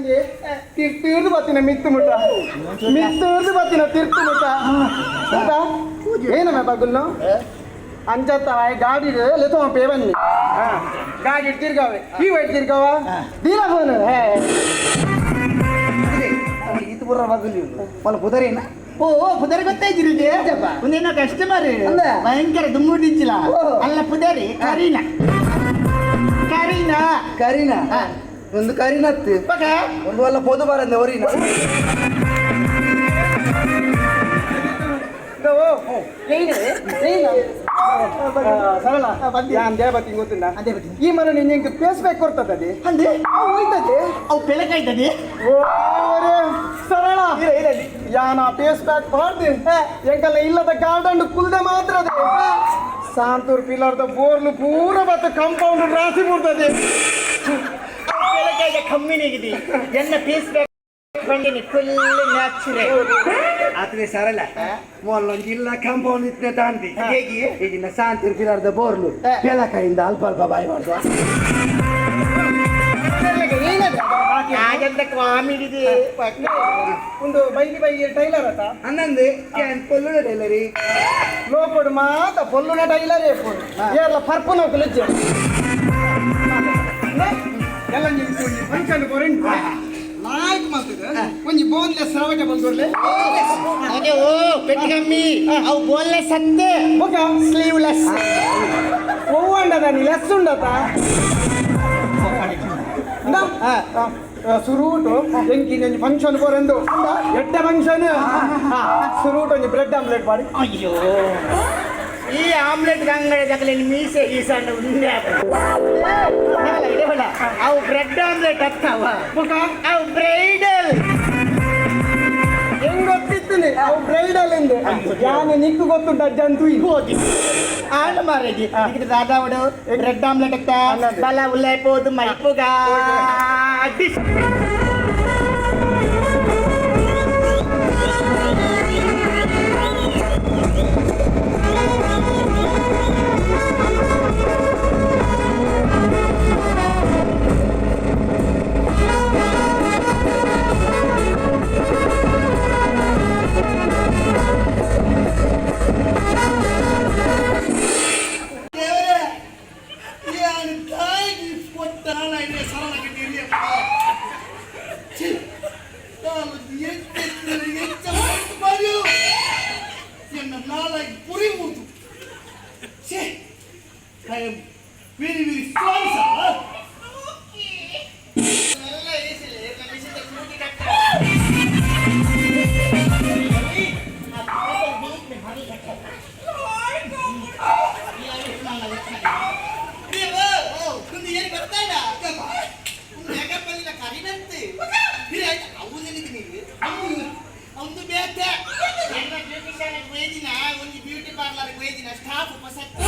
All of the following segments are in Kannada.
ನಿಂಗೆ ತಿರ್ದು ಬರ್ತೀನಿ ಮಿತ್ತು ಮುಟ್ಟ ಮಿತ್ತು ಬರ್ತೀನಿ ತಿರ್ತು ಮುಟ್ಟ ಏನಮ್ಮ ಬಗುಲ್ಲು ಅಂಜತ್ತವ ಗಾಡಿ ಲೆತವ ಪೇ ಬನ್ನಿ ಗಾಡಿ ಇಡ್ತಿರ್ಗಾವೆ ಇವು ಇಡ್ತಿರ್ಗಾವ ದೀರ ಫೋನ್ ಇದು ಬರೋ ಬಗುಲ್ ಮಲ ಪುದರೇನ ಓ ಪುದರಿ ಗೊತ್ತಾಯ್ತಿರಿ ಒಂದೇನೋ ಕಸ್ಟಮರ್ ಭಯಂಕರ ದುಮ್ಮು ಡಿಂಚಿಲ್ಲ ಅಲ್ಲ ಪುದರಿ ಕರೀನಾ ಕರೀನಾ ಕರೀನಾ ಒಂದು ಕರಿನತ್ತೆ ಒಂದು ವಲ್ಲ ಹೋದ ಬಾರಂದ ಒರಿನ ಸರಳ. ಅಂದೇ ಬತ್ತಿ ಗೊತ್ತಿಲ್ಲ. ಅದೇ ಬತ್ತಿ ಈ ಮರ ನಿನ್ನ ಹೆಂಗೆ ಬೇಯಿಸ್ಬೇಕು ಬರ್ತದೆ ಅಂದೆ? ಅವು ಹೋಯ್ತದೆ. ಅವು ಬೆಳಕಾಯ್ತದೆ ಓರೇ ಸರಳ. ಯಾನ ಬೇಯಿಸ್ಬೇಕು ಬಾರ್ದು ಹೆಂಗಲ್ಲ ಇಲ್ಲದ ಗಾರ್ಡನ್ ಕುಲ್ದೆ ಮಾತ್ರ ಅದೇ. ಸಾಂತೂರ್ ಪಿಲ್ಲರ್ದ ಬೋರ್ಲು ಪೂರ ಬತ್ತ ಕಂಪೌಂಡ್ ರಾಸಿ ಬಿಡ್ತದೆ ಬೆಳಕಾಯ್ದ ಕಮ್ಮಿನಿಗಿದೆ ಎನ್ನ ಪೀಸ್ ಬಂದಿನಿ ಫುಲ್ ನ್ಯಾಚುರಲ್ ಆದ್ರೆ ಸರಳ ಮೊಲ್ಲೊಂದು ಇಲ್ಲ ಕಾಂಪೌಂಡ್ ಇತ್ತೆ ತಾಂತಿ. ಹೇಗೆ? ಈಗಿನ ಶಾಂತಿ ಪಿಲಾರ್ದ ಬೋರ್ಲು. ಬೆಳಕಾಯಿಂದ ಅಲ್ಪ ಅಲ್ಪ ಬಾಯಿ ಮಾಡ್ದು ಹಾಗಂತ ಕಾಮಿಡಿ ಇದೆ. ಒಂದು ಬೈಲಿ ಬೈಲಿ ಟೈಲರ್ ಅತ ಅನ್ನಂದು ಕ್ಯಾನ್ ಪೊಲ್ಲು ಟೈಲರಿ. ಲೋಪಡು ಮಾತ ಪೊಲ್ಲುನ ಟೈಲರ್ ಏಪುಡು ಏರ್ಲ ಪರ್ಪು ನೋಕು ಲೆಜ್ಜೆ ಎಲ್ಲ ನಿಂತು ಫಂಕ್ಷನ್ ಕೊರೆಂಟ್ ನಾಯ್ಕ್ ಮಾತದ ಒಂಜಿ ಬೋನ್ಲೆ ಸರವಟ ಬಂದೋರ್ಲೆ ಅದೇ ಓ ಪೆಟ್ಟಿ ಕಮ್ಮಿ ಅವು ಬೋನ್ಲೆಸ್ ಅಂದೆ ಬೊಕ ಸ್ಲೀವ್ಲೆಸ್ ಒವ್ವಂಡದ ನೀ ಲೆಸ್ ಉಂಡತ? ಸುರೂಟು ಎಂಕಿ ಒಂಜಿ ಫಂಕ್ಷನ್ ಕೊರೆಂದು ಎಡ್ಡ ಫಂಕ್ಷನ್ ಸುರೂಟ್ ಒಂಜಿ ಬ್ರೆಡ್ ಆಮ್ಲೆಟ್ ಮಾಡಿ. ಅಯ್ಯೋ. ಈ ಆಮ್ಲೆಟ್ ಅಂಗಡಿ ತಗಲಿ ಮೀಸೆ ಗೀಸಂಡ ಉಂಡೆ ಅವು ಬ್ರೆಡ್ ಆಮ್ಲೆಟ್ ಬೊಕ ಅವು ಬ್ರೈಡಲ್. ಹೆಂಗ್ ಗೊತ್ತಿತ್ತು ಅವು ಬ್ರೈಡಲ್ ಎಂದು. ಯಾನು ನಿಕ್ಕು ಗೊತ್ತು ಅಂತೂ ಹೋಗಿ. ಆಂಡ ಮಾರೇಜಿ ದಾದಾವಡು ಬ್ರೆಡ್ ಆಮ್ಲೆಟ್ ಅನ್ನದು. ಬಲ ಉಲ್ಲೈಪೋದು ಮೈಪುಗ. Dish Very, very strong, sir. ನೀವು ಏನು ಬರ್ತಾ ಇಲ್ಲ? ಮೇಕಪ್ಪಲ್ಲಿನ ಕರಿನಂತೆ ಅವು ನಿನಗೆ ನೀವು ಒಂದು ಬೇತೆ ವೇದಿನ ಒಂದು ಬ್ಯೂಟಿ ಪಾರ್ಲರ್ ವೇದಿನ ಸ್ಟಾಫ್ ಪಸಕ್ತ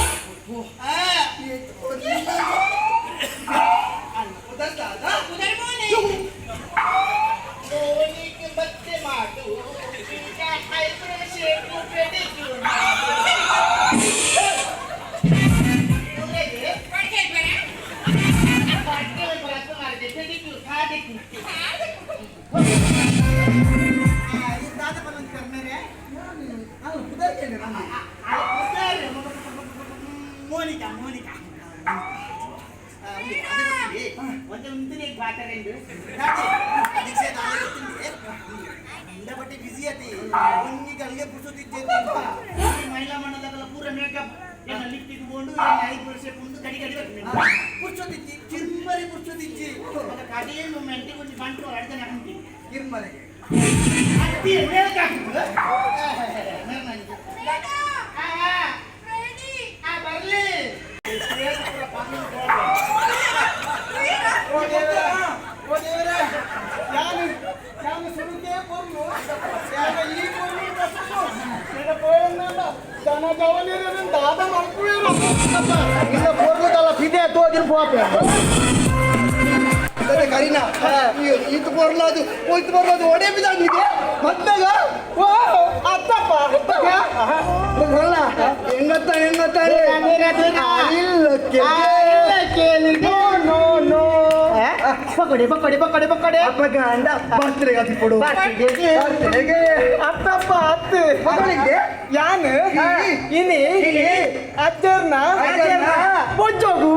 ಮೋನಿಕಾ ಮೋನಿಕಾ. ಒಂದು ಬಾಟರೆಂಡು ಬಟ್ಟೆ ಬಿಸಿ ಅತಿ ಮಹಿಳಾ ಮಂಡಲದ ಪೂರ ಮೇಕಪ್ ಎಲ್ಲ ಲಿಫ್ಟ್ ಇಟ್ಕೊಂಡು ಐದು ವರ್ಷಕ್ಕೆ ಮುಂದೆ ಕಡಿ ಕಡಿ ಪುರ್ಸೊತ್ತಿಚ್ಚಿ ಪೊರ್ಲು ಯಾನ ಈ ಪೊರ್ಲು ಬಸ್ಸು ಎಡ ಪೋಯನ್ನಲ್ಲ ಜನ ಜವನಿರನ ದಾದ ಮಲ್ಕುವೇರು ಇಲ್ಲ ಪೋರ್ಗುದಲ್ಲ ಫಿದೆ ತೋದಿನ ಪೋಪೆ ಅದೇ ಕರೀನಾ ಇದು ಬರ್ಲಾದು ಹೋಯ್ತು ಬರ್ಲಾದು ಒಡೆ ಬಿದ್ದಾಗಿದೆ ಮತ್ತಾಗ ಓ ಅತ್ತಪ್ಪ ಬರಲ್ಲ ಹೆಂಗತ್ತ ಹೆಂಗತ್ತ ಇಲ್ಲ ಇಲ್ಲ ಕೇಳಿದೆ ನೋ ನೋ ನೋ. ಬಕ್ಕಡೆ ಬಕ್ಕಡೆ ಬಕ್ಕಡೆ ಬಕ್ಕಡೆ ಅಪ್ಪ ಗಂಡ ಬರ್ತ್ಡೇ ಅದು ಕೊಡು. ಅತ್ತಪ್ಪ ಅತ್ತ. ಮಗಳಿಗೆ ಯಾನ್? ಇನಿ. ಅಜ್ಜರ್ನ? ಅಜ್ಜರ್ನ. ಬೊಜ್ಜೋಗು